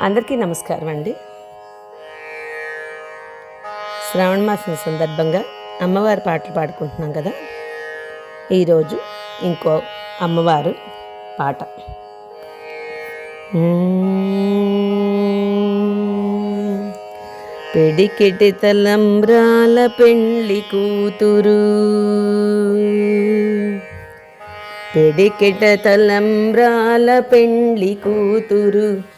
అందరికీ నమస్కారం అండి. శ్రావణ మాసం సందర్భంగా అమ్మవారి పాటలు పాడుకుంటున్నాం కదా. ఈరోజు ఇంకో అమ్మవారు పాట. పెడికెటి తలంబ్రాల పెండ్లి కూతురు. పెడికెట తలంబ్రాల పెండ్లి కూతురు.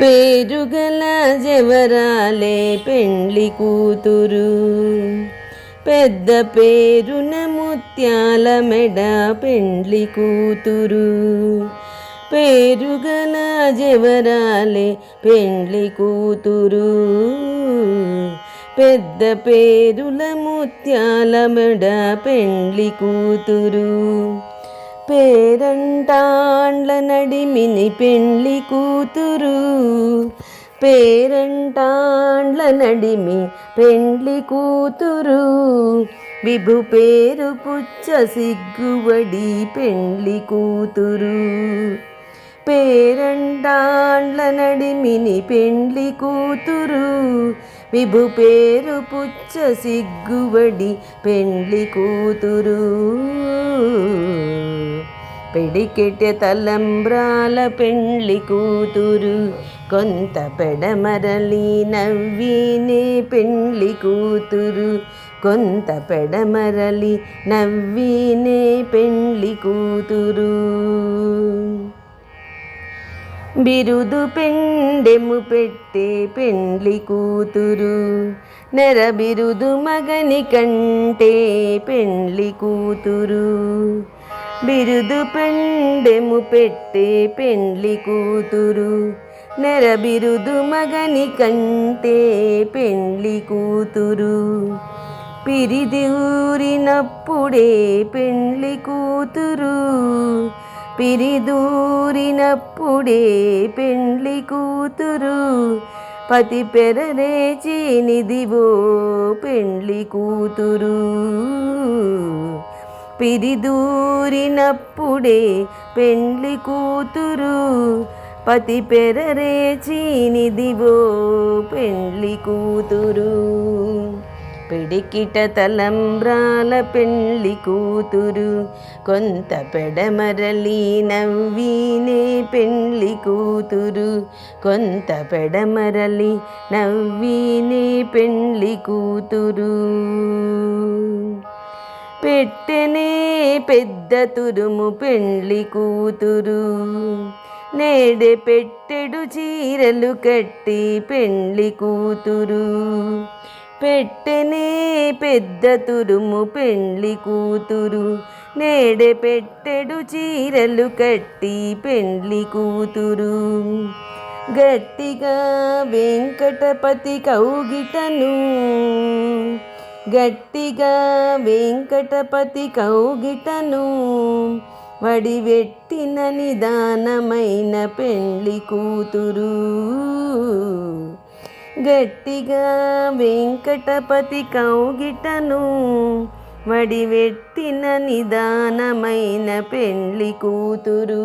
పేరుగల జవరాలే పెండ్లి కూతురు. పెద్ద పేరున ముత్యాల మెడ పెండ్లి కూతురు. పేరుగల జవరాలే పెండ్లి కూతురు. పెద్ద పేరుల ముత్యాల మెడ పెండ్లి కూతురు. పేరంటాండ్ల నడిమిని పెండ్లి కూతురు. పేరంటాండ్ల నడిమి పెండ్లి కూతురు. విభు పేరు పుచ్చ సిగ్గువడి పెండ్లి కూతురు. పేరంటాండ్ల నడిమిని పెండ్లి కూతురు. విభు పేరు పుచ్చ సిగ్గువడి పెండ్లి కూతురు. పెడికెటె తలంబ్రాల పెండ్లి కూతురు. కొంత పెడమరలి నవ్వినే పెండ్లి కూతురు. కొంత పెడమరలి నవ్వినే పెండ్లి కూతురు. బిరుదు పెండెము పెట్టే పెండ్లి కూతురు. నెర బిరుదు మగని కంటే పెండ్లి కూతురు. బిరుదు పెండెము పెట్టే పెండ్లి కూతురు. నెర బిరుదు మగని కంటే పెండ్లి కూతురు. పిరిది ఊరినప్పుడే పెండ్లి కూతురు. పిరిదూరినప్పుడే పెండ్లి కూతురు. పతి పెరరేచి పెండ్లి కూతురు. పిరిదూరినప్పుడే పెండ్లి కూతురు పతి పెరరే నిదివో పెండ్లి కూతురు. పిడికిట తలంబ్రాల పెండ్లి కూతురు కొంత పెడమరలి నవ్వీనే పెండ్లి కూతురు కొంత పెడమరలి నవ్వీనే పెండ్లి కూతురు. పెట్టెనే పెద్ద తురుము పెండ్లి కూతురు. నేడే పెట్టెడు చీరలు కట్టి పెండ్లి కూతురు. పెట్టెనే పెద్ద తురుము పెండ్లి కూతురు. నేడే పెట్టెడు చీరలు కట్టి పెండ్లి కూతురు. గట్టిగా వెంకటపతి కౌగిటను గట్టిగా వెంకటపతి కౌగిటను వడివెట్టిన నిదానమైన పెండ్లి కూతురు. గట్టిగా వెంకటపతి కౌగిటను వడివెట్టిన నిదానమైన పెండ్లి కూతురు.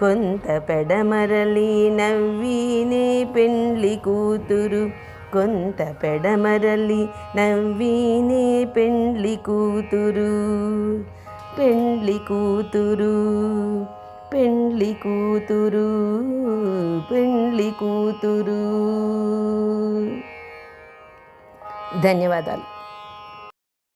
కొంత పెడమరలి నవ్వీనే పెండ్లి కూతురు. కొంత పెడమరలి నవ్వీనే పెండ్లి కూతురు. పెండ్లి కూతురు పెండ్లి కూతురు పెండ్లి కూతురు. ధన్యవాదాలు.